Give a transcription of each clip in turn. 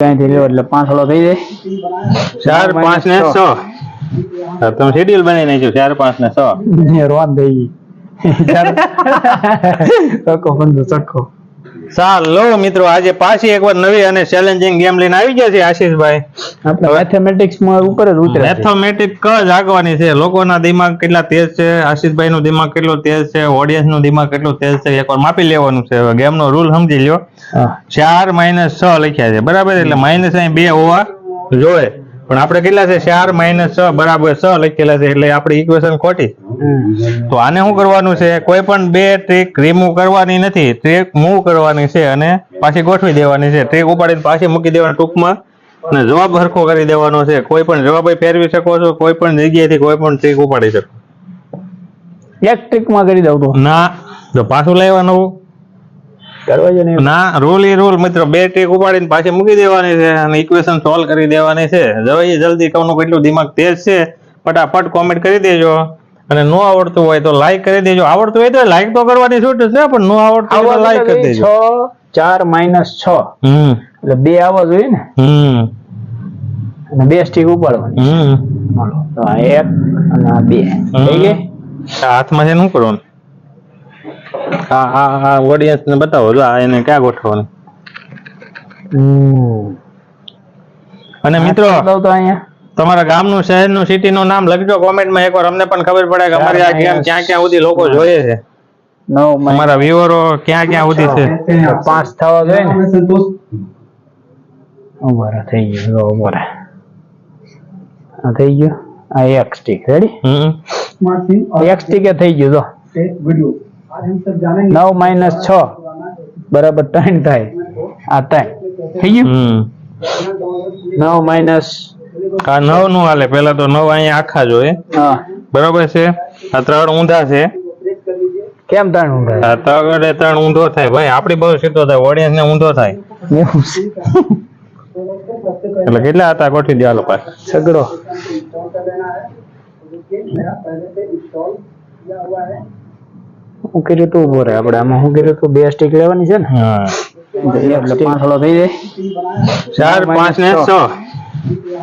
ત્યાંથી લ્યો એટલે પાંચ હળો થઈ જાય. ચાર પાંચ ને છ. તમે શેડ્યુલ બનાવી નાખ્યું ચાર પાંચ ને છ ને રોન થઈ ગઈ. બંધુ ચક્કો ચાલો મિત્રો આજે પાછી એકવાર નવી અને ચેલેન્જિંગ ગેમ લઈને આવી ગયા છે આશીષભાઈ. આપણે મેથેમેટિક્સમાં ઉપર જ ઉતરે છે. જ આગવાની છે. લોકોના દિમાગ કેટલા તેજ છે આશીષભાઈ નું દિમાગ કેટલું તેજ છે ઓડિયન્સનું દિમાગ કેટલું તેજ છે એકવાર માપી લેવાનું છે. ગેમ નો રૂલ સમજી લ્યો. ચાર માઇનસ છ લખ્યા છે. બરાબર? એટલે માઇનસ અહીં બે હોવા જોઈએ. પણ આપણે કેટલા છે? ચાર માઇનસ છ બરાબર છ લખેલા છે એટલે આપણી ઇક્વેશન ખોટી. તો આને શું કરવાનું છે? કોઈ પણ બે ટ્રીક રિમૂવ કરવાની નથી. ટ્રીક મૂવ કરવાની છે અને પાછી ગોઠવી દેવાની છે. ટ્રીક ઉપાડીને પાછી મૂકી દેવાની ટૂંકમાં અને જવાબ હરખો કરી દેવાનો છે. કોઈ પણ જવાબ ફેરવી શકો છો કોઈ પણ જગ્યાએથી કોઈ પણ ટ્રીક ઉપાડી શકો. એક ટ્રીકમાં કરી દઉં તો. ના જો પાછું લેવાનું. ને ના રૂલ ઈ રૂલ મિત્રો. બે ટેક ઉપાડીને પાછી મૂકી દેવાની છે અને ઇક્વેશન સોલ્વ કરી દેવાની છે. જવાઈ જલ્દી કોનું કેટલું દિમાગ તેજ છે. ફટાફટ કોમેન્ટ કરી દેજો. અને નો આવડતું હોય તો લાઈક કરી દેજો. આવડતું હોય તો લાઈક તો કરવાની છૂટ છે પણ નો આવડતું હોય તો લાઈક કરી છ દેજો. ચાર માઇનસ છ. હમ. એટલે બે આવવા જોઈએ ને? હમ. અને બે સ્ટીક ઉપાડવાની. હમ. હાલો. તો આ એક અને આ બે. થઈ ગઈ? હાથમાં છે શું કરવાનું? હા હા હા ઓડિયન્સ ને બતાવો જો આ એને ક્યાં ગોઠવવાનું? અને મિત્રો તો તમારા ગામનું શહેરનું સિટીનું નામ લખજો કોમેન્ટમાં એકવાર અમને પણ ખબર પડે કે અમારી આ ગેમ ક્યાં ક્યાં સુધી લોકો જોઈએ છે. અમારા વ્યુઅરો ક્યાં ક્યાં સુધી છે? પાંચ થવા જોઈએ ને? ઊભા થઈ ગયું ઊભા આ થઈ ગયો? આ એક સ્ટીક રેડી હમ. એક સ્ટીક થઈ ગયું જો. નવ માઇનસ છ. બરાબર ત્રણ થાય. આ ત્રણ. થઈ ગયું? નવ માઇનસ આ નવનું હાલે. પેલા તો નવ અહીંયા આખા જોઈએ હા. બરોબર છે? આ ત્રણ ઊંધા છે. કેમ ત્રણ ઊંધા? આ તગડે ત્રણ ઊંધો થાય. ભાઈ આપડી બહુ સીધો થાય. ઓડિયન્સ ને ઊંધો થાય. એટલે કેટલા હતા? ગોઠવી દો હાલો પાછા સગડો હું કર્યું તું ઊભો રહે. આપણે આમાં શું કર્યું? તું બે સ્ટીક લેવાની છે ને? હા. એટલે પાંચ હળો થઈ જાય. ચાર પાંચ ને છ.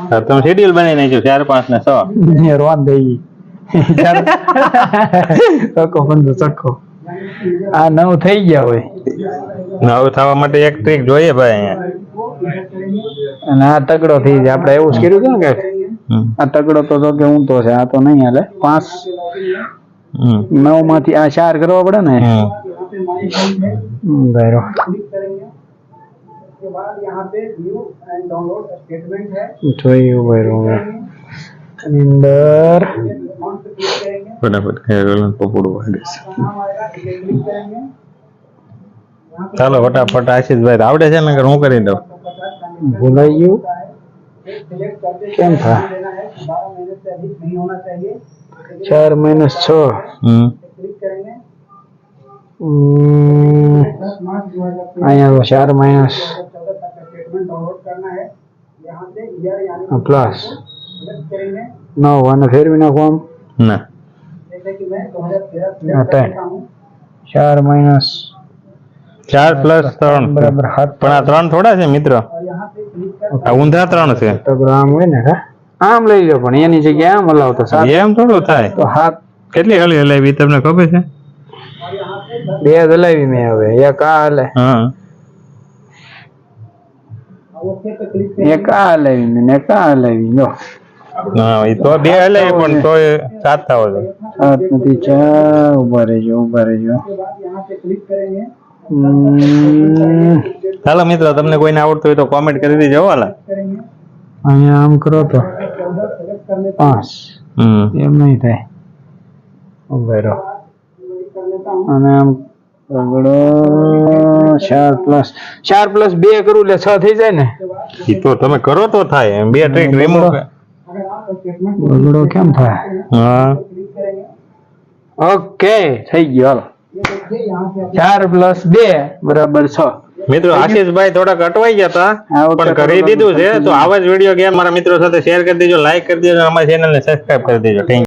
હા, તમે શેડ્યુલ બનાવી નાખ્યું. ચાર પાંચ ને છ. રોન થઈ ગઈ ચક્કો બંધ ચક્કો. આ નવ થઈ ગયા હોય. નવ થવા માટે એક ટ્રીક જોઈએ ભાઈ અહીંયા. અને આ તગડો થઈ જાય. આપણે એવું જ કર્યું હતું ને કે આ તગડો તો જો કે ઊંધો છે. આ તો નહીં હાલે. પાંચ. નવમાંથી આ ચાર કરવા પડે ને? હમ. હમ, બરો જોયું બરો આની અંદર. ફટાફટ ખેરવાનું પપડું વાગે ચાલો ફટાફટ આશીષભાઈ આવડે છે ને કે હું કરી દઉં. ભૂલાઈ ગયું? કેમ થાય ચાર માઇનસ છ. અહીંયા તો ચાર માઇનસ પ્લસ નવ અને ફેરવી નાખો આમ? ના. ચાર માઇનસ ચાર પ્લસ ત્રણ. બરાબર પણ આ ત્રણ થોડા છે મિત્ર? ઊંધા ત્રણ છે. તગડો આમ હોય ને હા? આમ લઈ લો પણ એની જગ્યાએ આમ હલાવતો એમ થોડો થાય. તો હાથ કેટલી હળી હલાવી તમને ખબર છે? બે જ હલાવી મેં હવે એક આ હલે. એક આ હલાવી મેં એક આ હલાવી લો. એ તો બે હલાવી પણ તો થવો જોઈએ સાત નથી ચા ઊભા રહેજો ઊભા રહેજો. ચાલો મિત્રો તમને કોઈને આવડતું હોય તો કોમેન્ટ કરી દેજો હો અહીંયા આમ કરો તો. પાંચ હમ. એમ નહીં થાય. ઉભેરો. અને આમ રગડો ચાર પ્લસ ચાર પ્લસ બે કરું એટલે છ થઈ જાય ને? એ તો તમે કરો તો થાય. એમ બે ટ્રીક રિમૂવ બગડો કેમ થાય? હા. ઓકે થઈ ગયો. હાલો ચાર પ્લસ બે બરાબર છ. મિત્રો આશીષભાઈ થોડાક અટવાઈ ગયા હતા પણ કરી દીધું છે. તો આવા જ વીડિયો ગેમ મારા મિત્રો સાથે શેર કરી દેજો લાઈક કરી દેજો અમારી ચેનલને સબસ્ક્રાઇબ કરી દેજો. થેન્ક